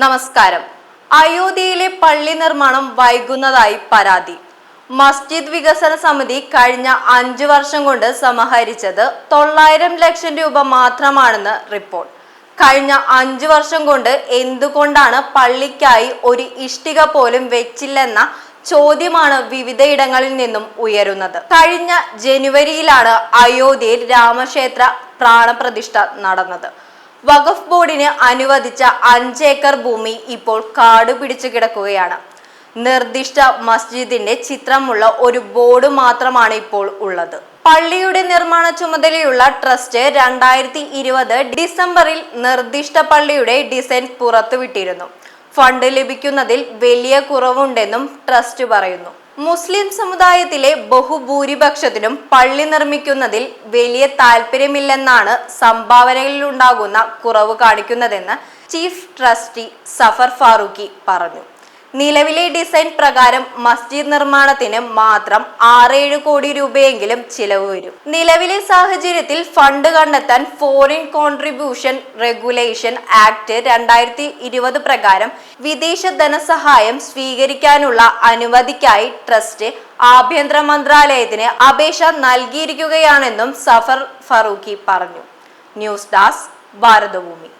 നമസ്കാരം. അയോധ്യയിലെ പള്ളി നിർമ്മാണം വൈകുന്നതായി പരാതി. മസ്ജിദ് വികസന സമിതി കഴിഞ്ഞ അഞ്ചു വർഷം കൊണ്ട് സമാഹരിച്ചത് തൊള്ളായിരം ലക്ഷം രൂപ മാത്രമാണെന്ന് റിപ്പോർട്ട്. കഴിഞ്ഞ അഞ്ചു വർഷം കൊണ്ട് എന്തുകൊണ്ടാണ് പള്ളിക്കായി ഒരു ഇഷ്ടിക പോലും വെച്ചില്ലെന്ന ചോദ്യമാണ് വിവിധയിടങ്ങളിൽ നിന്നും ഉയരുന്നത്. കഴിഞ്ഞ ജനുവരിയിലാണ് അയോധ്യയിൽ രാമക്ഷേത്ര പ്രാണപ്രതിഷ്ഠ നടന്നത്. വഖഫ് ബോർഡിന് അനുവദിച്ച അഞ്ചേക്കർ ഭൂമി ഇപ്പോൾ കാട് പിടിച്ചു കിടക്കുകയാണ്. നിർദ്ദിഷ്ട മസ്ജിദിന്റെ ചിത്രമുള്ള ഒരു ബോർഡ് മാത്രമാണ് ഇപ്പോൾ ഉള്ളത്. പള്ളിയുടെ നിർമ്മാണ ചുമതലയുള്ള ട്രസ്റ്റ് രണ്ടായിരത്തി ഇരുപത് ഡിസംബറിൽ നിർദ്ദിഷ്ട പള്ളിയുടെ ഡിസൈൻ പുറത്തുവിട്ടിരുന്നു. ഫണ്ട് ലഭിക്കുന്നതിൽ വലിയ കുറവുണ്ടെന്നും ട്രസ്റ്റ് പറയുന്നു. മുസ്ലിം സമുദായത്തിലെ ബഹുഭൂരിപക്ഷത്തിനും പള്ളി നിർമ്മിക്കുന്നതിൽ വലിയ താല്പര്യമില്ലെന്നാണ് സംഭാവനകളിലുണ്ടാകുന്ന കുറവ് കാണിക്കുന്നതെന്ന് ചീഫ് ട്രസ്റ്റി സഫർ ഫാറൂഖി പറഞ്ഞു. നിലവിലെ ഡിസൈൻ പ്രകാരം മസ്ജിദ് നിർമ്മാണത്തിന് മാത്രം ആറേഴ് കോടി രൂപയെങ്കിലും ചിലവ് വരും. നിലവിലെ സാഹചര്യത്തിൽ ഫണ്ട് കണ്ടെത്താൻ ഫോറിൻ കോൺട്രിബ്യൂഷൻ റെഗുലേഷൻ ആക്ട് രണ്ടായിരത്തി ഇരുപത് പ്രകാരം വിദേശ ധനസഹായം സ്വീകരിക്കാനുള്ള അനുമതിക്കായി ട്രസ്റ്റ് ആഭ്യന്തര മന്ത്രാലയത്തിന് അപേക്ഷ നൽകിയിരിക്കുകയാണെന്നും സഫർ ഫറൂഖി പറഞ്ഞു. News desk Bharathabhoomi.